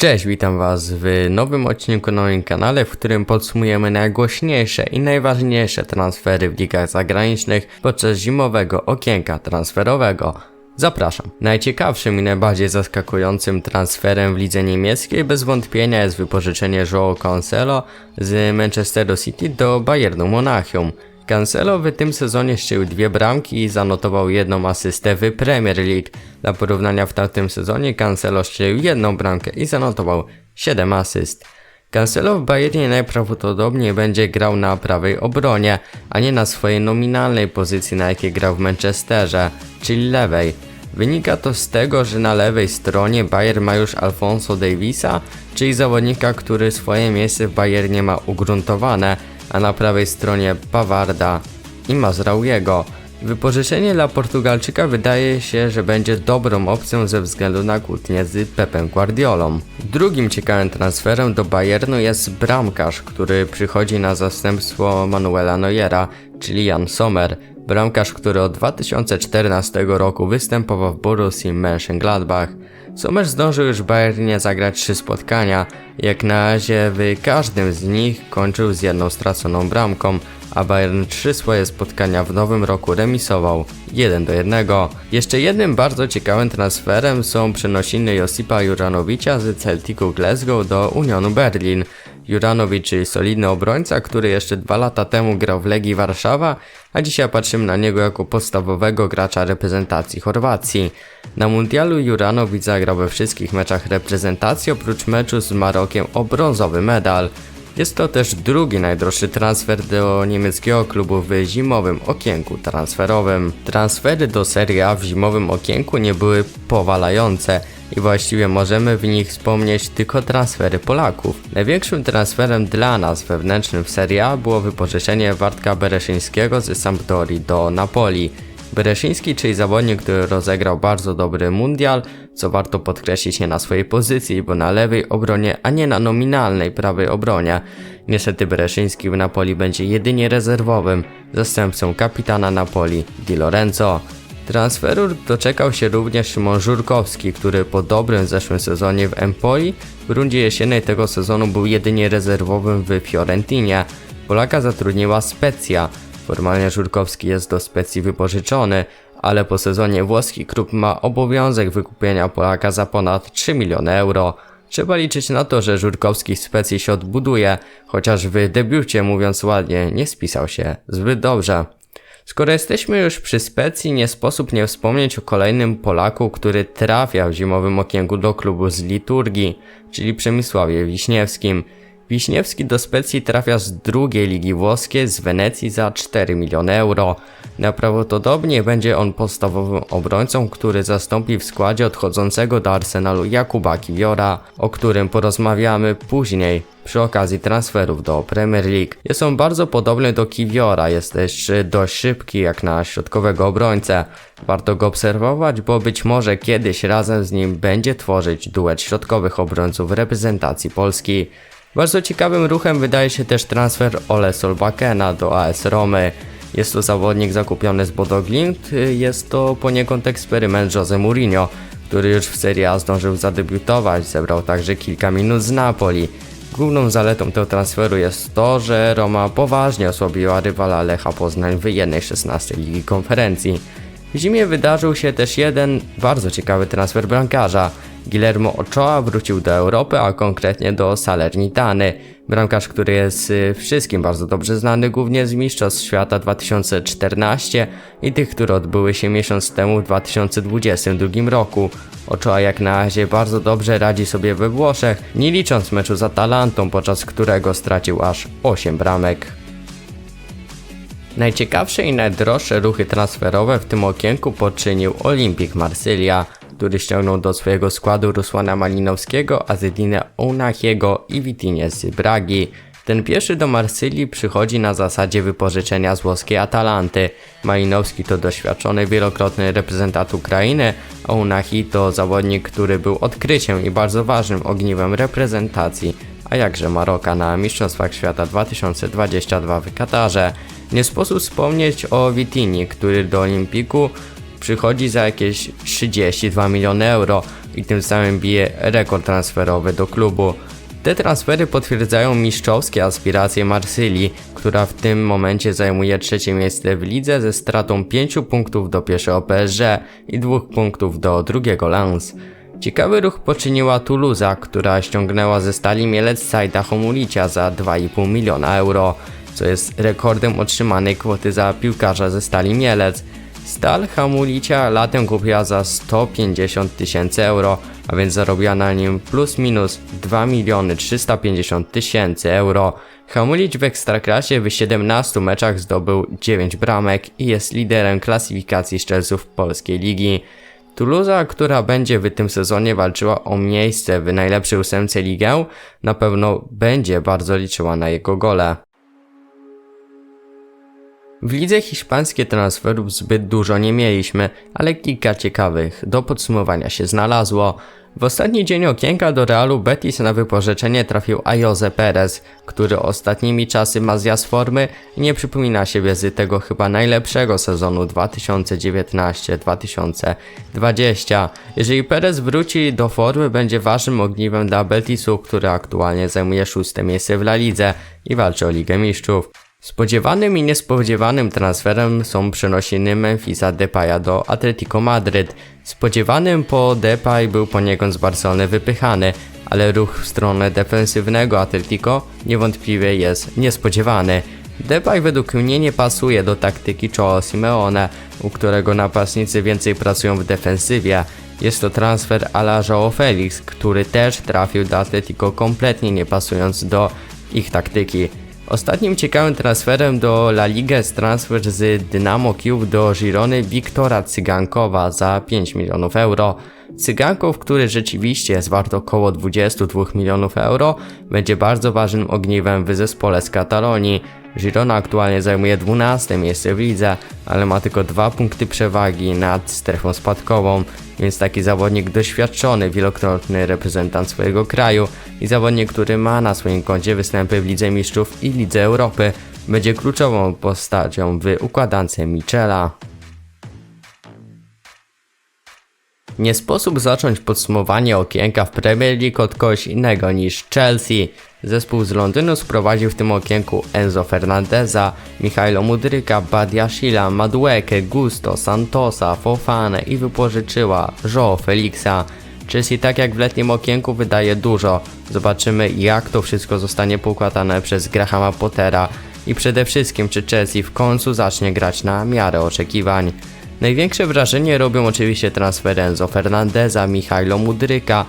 Cześć, witam Was w nowym odcinku na moim kanale, w którym podsumujemy najgłośniejsze i najważniejsze transfery w ligach zagranicznych podczas zimowego okienka transferowego. Zapraszam. Najciekawszym i najbardziej zaskakującym transferem w lidze niemieckiej bez wątpienia jest wypożyczenie João Cancelo z Manchesteru City do Bayernu Monachium. Cancelo w tym sezonie strzelił dwie bramki i zanotował jedną asystę w Premier League. Dla porównania w tamtym sezonie Cancelo strzelił jedną bramkę i zanotował 7 asyst. Cancelo w Bayernie najprawdopodobniej będzie grał na prawej obronie, a nie na swojej nominalnej pozycji na jakiej grał w Manchesterze, czyli lewej. Wynika to z tego, że na lewej stronie Bayer ma już Alfonso Davisa, czyli zawodnika, który swoje miejsce w Bayernie ma ugruntowane, a na prawej stronie Bawarda i Mazraouiego. Wypożyczenie dla Portugalczyka wydaje się, że będzie dobrą opcją ze względu na kłótnię z Pepem Guardiolą. Drugim ciekawym transferem do Bayernu jest bramkarz, który przychodzi na zastępstwo Manuela Neuera, czyli Jan Sommer. Bramkarz, który od 2014 roku występował w Borussii Mönchengladbach. Sommer zdążył już w Bayernie zagrać trzy spotkania. Jak na razie w każdym z nich kończył z jedną straconą bramką, a Bayern trzy swoje spotkania w nowym roku remisował 1 do 1. Jeszcze jednym bardzo ciekawym transferem są przenosiny Josipa Juranowicza z Celticu Glasgow do Unionu Berlin. Juranowicz, solidny obrońca, który jeszcze dwa lata temu grał w Legii Warszawa, a dzisiaj patrzymy na niego jako podstawowego gracza reprezentacji Chorwacji. Na mundialu Juranowicz zagrał we wszystkich meczach reprezentacji oprócz meczu z Marokiem o brązowy medal. Jest to też drugi najdroższy transfer do niemieckiego klubu w zimowym okienku transferowym. Transfery do Serie A w zimowym okienku nie były powalające i właściwie możemy w nich wspomnieć tylko transfery Polaków. Największym transferem dla nas wewnętrznym w Serie A było wypożyczenie Wartka Bereszyńskiego z Sampdori do Napoli. Bereszyński, czyli zawodnik, który rozegrał bardzo dobry mundial, co warto podkreślić nie na swojej pozycji, bo na lewej obronie, a nie na nominalnej prawej obronie. Niestety Bereszyński w Napoli będzie jedynie rezerwowym zastępcą kapitana Napoli Di Lorenzo. Transferu doczekał się również Szymon Żurkowski, który po dobrym zeszłym sezonie w Empoli w rundzie jesiennej tego sezonu był jedynie rezerwowym w Fiorentinie. Polaka zatrudniła Specja. Formalnie Żurkowski jest do Specji wypożyczony, ale po sezonie włoski klub ma obowiązek wykupienia Polaka za ponad 3 miliony euro. Trzeba liczyć na to, że Żurkowski w Specji się odbuduje, chociaż w debiucie, mówiąc ładnie, nie spisał się zbyt dobrze. Skoro jesteśmy już przy specji, nie sposób nie wspomnieć o kolejnym Polaku, który trafia w zimowym okienku do klubu z liturgii, czyli Przemysławie Wiśniewskim. Wiśniewski do specji trafia z drugiej ligi włoskiej z Wenecji za 4 miliony euro. Najprawdopodobniej będzie on podstawowym obrońcą, który zastąpi w składzie odchodzącego do Arsenalu Jakuba Kiwiora, o którym porozmawiamy później przy okazji transferów do Premier League. Jest on bardzo podobny do Kiwiora, jest też dość szybki jak na środkowego obrońcę. Warto go obserwować, bo być może kiedyś razem z nim będzie tworzyć duet środkowych obrońców reprezentacji Polski. Bardzo ciekawym ruchem wydaje się też transfer Ole Solbakena do AS Romy. Jest to zawodnik zakupiony z Bodo Glimt, jest to poniekąd eksperyment Jose Mourinho, który już w Serie A zdążył zadebiutować, zebrał także kilka minut z Napoli. Główną zaletą tego transferu jest to, że Roma poważnie osłabiła rywala Lecha Poznań w 1-16 Ligi Konferencji. W zimie wydarzył się też jeden bardzo ciekawy transfer bramkarza. Guillermo Ochoa wrócił do Europy, a konkretnie do Salernitany. Bramkarz, który jest y, wszystkim bardzo dobrze znany, głównie z Mistrzostw Świata 2014 i tych, które odbyły się miesiąc temu w 2022 roku. Ochoa jak na razie bardzo dobrze radzi sobie we Włoszech, nie licząc meczu z Atalantą, podczas którego stracił aż 8 bramek. Najciekawsze i najdroższe ruchy transferowe w tym okienku poczynił Olimpik Marsylia, który ściągnął do swojego składu Rusłana Malinowskiego, Azedinę Ounachiego i Witinię z Bragi. Ten pierwszy do Marsylii przychodzi na zasadzie wypożyczenia z włoskiej Atalanty. Malinowski to doświadczony wielokrotny reprezentant Ukrainy, a Unahi to zawodnik, który był odkryciem i bardzo ważnym ogniwem reprezentacji, a jakże Maroka na Mistrzostwach Świata 2022 w Katarze. Nie sposób wspomnieć o Witini, który do Olimpiku przychodzi za jakieś 32 miliony euro i tym samym bije rekord transferowy do klubu. Te transfery potwierdzają mistrzowskie aspiracje Marsylii, która w tym momencie zajmuje trzecie miejsce w lidze ze stratą 5 punktów do pierwszego PSG i 2 punktów do drugiego Lens. Ciekawy ruch poczyniła Toulouse, która ściągnęła ze stali Mielec Sajda Homulicia za 2,5 miliona euro, co jest rekordem otrzymanej kwoty za piłkarza ze stali Mielec. Stal Hamulicia latem kupiła za 150 tysięcy euro, a więc zarobiła na nim plus minus 2 miliony 350 tysięcy euro. Hamulic w Ekstraklasie w 17 meczach zdobył 9 bramek i jest liderem klasyfikacji strzelców polskiej ligi. Toulouse, która będzie w tym sezonie walczyła o miejsce w najlepszej ósemce ligę, na pewno będzie bardzo liczyła na jego gole. W lidze hiszpańskiej transferów zbyt dużo nie mieliśmy, ale kilka ciekawych do podsumowania się znalazło. W ostatni dzień okienka do Realu Betis na wypożyczenie trafił Ayoze Perez, który ostatnimi czasy ma zjazd formy i nie przypomina siebie z tego chyba najlepszego sezonu 2019-2020. Jeżeli Perez wróci do formy, będzie ważnym ogniwem dla Betisu, który aktualnie zajmuje szóste miejsce w La Lidze i walczy o Ligę Mistrzów. Spodziewanym i niespodziewanym transferem są przenosiny Memphisa Depaya do Atletico Madryt. Spodziewanym po Depay był poniekąd z Barcelony wypychany, ale ruch w stronę defensywnego Atletico niewątpliwie jest niespodziewany. Depay według mnie nie pasuje do taktyki Cholo Simeone, u którego napastnicy więcej pracują w defensywie. Jest to transfer a la João Felix, który też trafił do Atletico kompletnie nie pasując do ich taktyki. Ostatnim ciekawym transferem do La Liga jest transfer z Dynamo Kyiv do Girony Wiktora Cygankowa za 5 milionów euro. Cygankow, który rzeczywiście jest wart około 22 milionów euro, będzie bardzo ważnym ogniwem w zespole z Katalonii. Girona aktualnie zajmuje 12 miejsce w lidze, ale ma tylko 2 punkty przewagi nad strefą spadkową, więc taki zawodnik doświadczony, wielokrotny reprezentant swojego kraju i zawodnik, który ma na swoim koncie występy w Lidze Mistrzów i Lidze Europy, będzie kluczową postacią w układance Michela. Nie sposób zacząć podsumowanie okienka w Premier League od kogoś innego niż Chelsea. Zespół z Londynu sprowadził w tym okienku Enzo Fernandeza, Michailo Mudryka, Badiashila, Maduekę, Gusto, Santosa, Fofanę i wypożyczyła Joe Felixa. Chelsea tak jak w letnim okienku wydaje dużo. Zobaczymy jak to wszystko zostanie poukładane przez Grahama Pottera i przede wszystkim czy Chelsea w końcu zacznie grać na miarę oczekiwań. Największe wrażenie robią oczywiście transfery Enzo Fernandeza, Michailo Mudryka,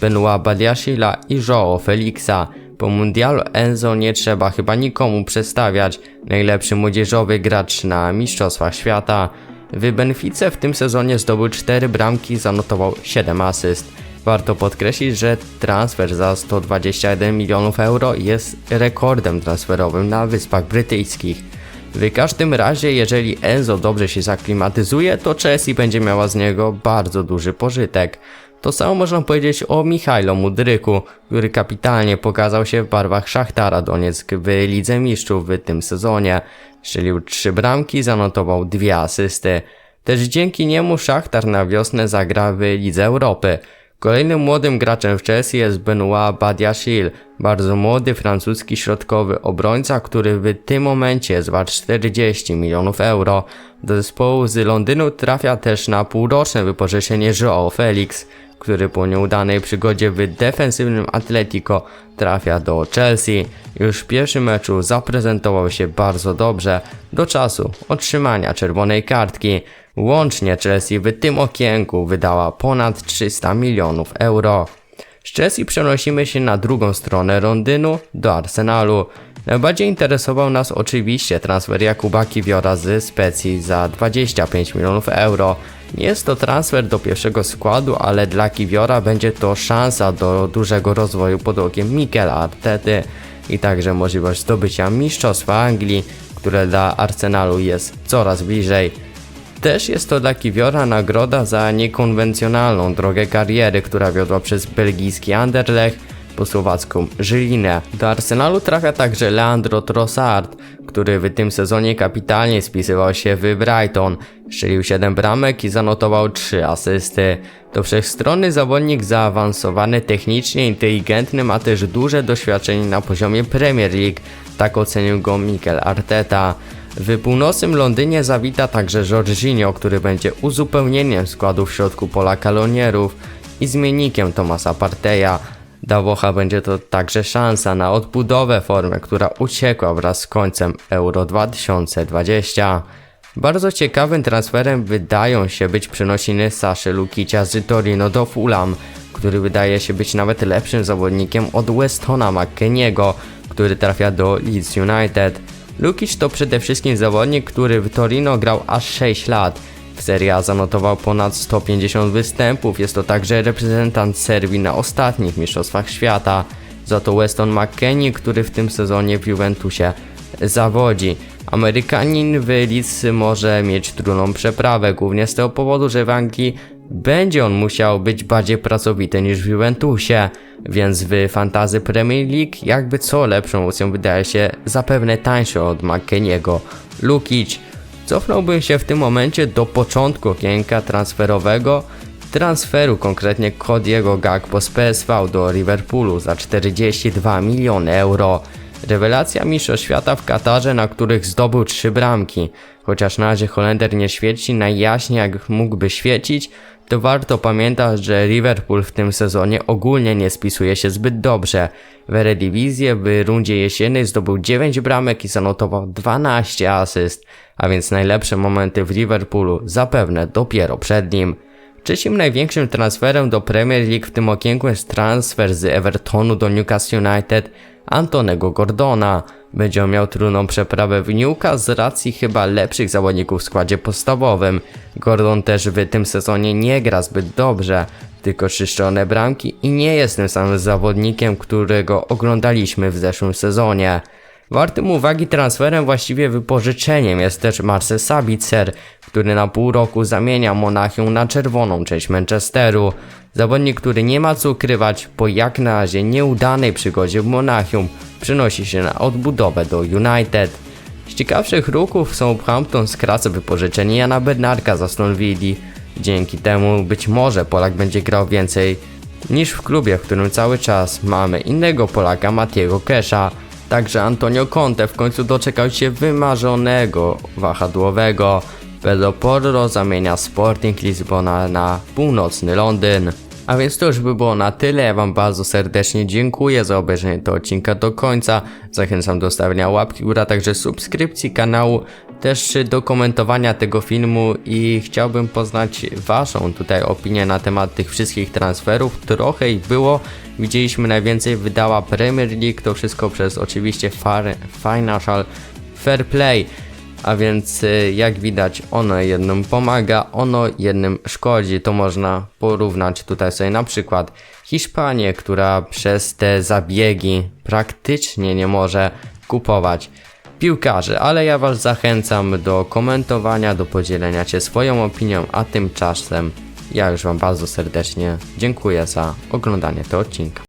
Benoit Badiashila i Joao Felixa. Po mundialu Enzo nie trzeba chyba nikomu przedstawiać. Najlepszy młodzieżowy gracz na Mistrzostwach Świata. W Benfice w tym sezonie zdobył 4 bramki, zanotował 7 asyst. Warto podkreślić, że transfer za 121 milionów euro jest rekordem transferowym na Wyspach Brytyjskich. W każdym razie, jeżeli Enzo dobrze się zaklimatyzuje, to Chelsea będzie miała z niego bardzo duży pożytek. To samo można powiedzieć o Michailo Mudryku, który kapitalnie pokazał się w barwach Szachtara Donieck w Lidze Mistrzów w tym sezonie. Strzelił 3 bramki, zanotował 2 asysty. Też dzięki niemu Szachtar na wiosnę zagra w Lidze Europy. Kolejnym młodym graczem w Chelsea jest Benoit Badiashile, bardzo młody francuski środkowy obrońca, który w tym momencie jest wart 40 milionów euro. Do zespołu z Londynu trafia też na półroczne wypożyczenie Joao Felix, który po nieudanej przygodzie w defensywnym Atletico trafia do Chelsea. Już w pierwszym meczu zaprezentował się bardzo dobrze do czasu otrzymania czerwonej kartki. Łącznie Chelsea w tym okienku wydała ponad 300 milionów euro. Z Chelsea przenosimy się na drugą stronę Londynu do Arsenalu. Najbardziej interesował nas oczywiście transfer Jakuba Kiwiora z Specji za 25 milionów euro. Jest to transfer do pierwszego składu, ale dla Kiwiora będzie to szansa do dużego rozwoju pod okiem Mikela Artety i także możliwość zdobycia Mistrzostwa Anglii, które dla Arsenalu jest coraz bliżej. Też jest to dla Kiwiora nagroda za niekonwencjonalną drogę kariery, która wiodła przez belgijski Anderlecht po słowacką Żylinę. Do Arsenalu trafia także Leandro Trossard, który w tym sezonie kapitalnie spisywał się w Brighton. Strzelił 7 bramek i zanotował 3 asysty. To wszechstronny zawodnik zaawansowany technicznie, inteligentny, ma też duże doświadczenie na poziomie Premier League. Tak ocenił go Mikel Arteta. W północnym Londynie zawita także Jorginho, który będzie uzupełnieniem składu w środku pola kalonierów i zmiennikiem Tomasa Parteja. Dla Włocha będzie to także szansa na odbudowę formy, która uciekła wraz z końcem Euro 2020. Bardzo ciekawym transferem wydają się być przenosiny Saszy Lukicia z Torino do Fulham, który wydaje się być nawet lepszym zawodnikiem od Westona McKenniego, który trafia do Leeds United. Lukic to przede wszystkim zawodnik, który w Torino grał aż 6 lat. W Serie A zanotował ponad 150 występów, jest to także reprezentant Serbii na ostatnich Mistrzostwach Świata. Za to Weston McKennie, który w tym sezonie w Juventusie zawodzi. Amerykanin w Leeds może mieć trudną przeprawę, głównie z tego powodu, że w Anglii będzie on musiał być bardziej pracowity niż w Juventusie, więc w fantazy Premier League jakby co lepszą opcją wydaje się zapewne tańszy od McKenniego. Lukic Cofnąłbym się w tym momencie do początku okienka transferowego, transferu konkretnie Cody'ego Gakpo z PSV do Liverpoolu za 42 miliony euro. Rewelacja mistrzostw świata w Katarze, na których zdobył trzy bramki. Chociaż na razie Holender nie świeci najjaśniej jak mógłby świecić, to warto pamiętać, że Liverpool w tym sezonie ogólnie nie spisuje się zbyt dobrze. W Eredivisie w rundzie jesiennej zdobył 9 bramek i zanotował 12 asyst, a więc najlepsze momenty w Liverpoolu zapewne dopiero przed nim. Trzecim największym transferem do Premier League w tym okienku jest transfer z Evertonu do Newcastle United Antonego Gordona. Będzie on miał trudną przeprawę w Newcastle z racji chyba lepszych zawodników w składzie podstawowym. Gordon też w tym sezonie nie gra zbyt dobrze, tylko czyszczone bramki i nie jest tym samym zawodnikiem, którego oglądaliśmy w zeszłym sezonie. Wartym uwagi transferem, właściwie wypożyczeniem jest też Marcel Sabitzer, który na pół roku zamienia Monachium na czerwoną część Manchesteru. Zawodnik, który nie ma co ukrywać, po jak na razie nieudanej przygodzie w Monachium, przenosi się na odbudowę do United. Z ciekawszych ruchów Southampton skraca wypożyczenie Jana Bednarka za Aston Villa. Dzięki temu być może Polak będzie grał więcej niż w klubie, w którym cały czas mamy innego Polaka, Matiego Kesha. Także Antonio Conte w końcu doczekał się wymarzonego wahadłowego. Pedro Porro zamienia Sporting Lizbona na północny Londyn. A więc to już by było na tyle. Ja Wam bardzo serdecznie dziękuję za obejrzenie tego odcinka do końca. Zachęcam do stawiania łapki góra, także subskrypcji kanału, też do komentowania tego filmu i chciałbym poznać Waszą tutaj opinię na temat tych wszystkich transferów. Trochę ich było. Widzieliśmy najwięcej wydała Premier League, to wszystko przez oczywiście Financial Fair Play. A więc y, jak widać ono jednym pomaga, ono jednym szkodzi. To można porównać tutaj sobie na przykład Hiszpanię, która przez te zabiegi praktycznie nie może kupować piłkarzy, ale ja was zachęcam do komentowania, do podzielenia się swoją opinią, a tymczasem ja już wam bardzo serdecznie dziękuję za oglądanie tego odcinka.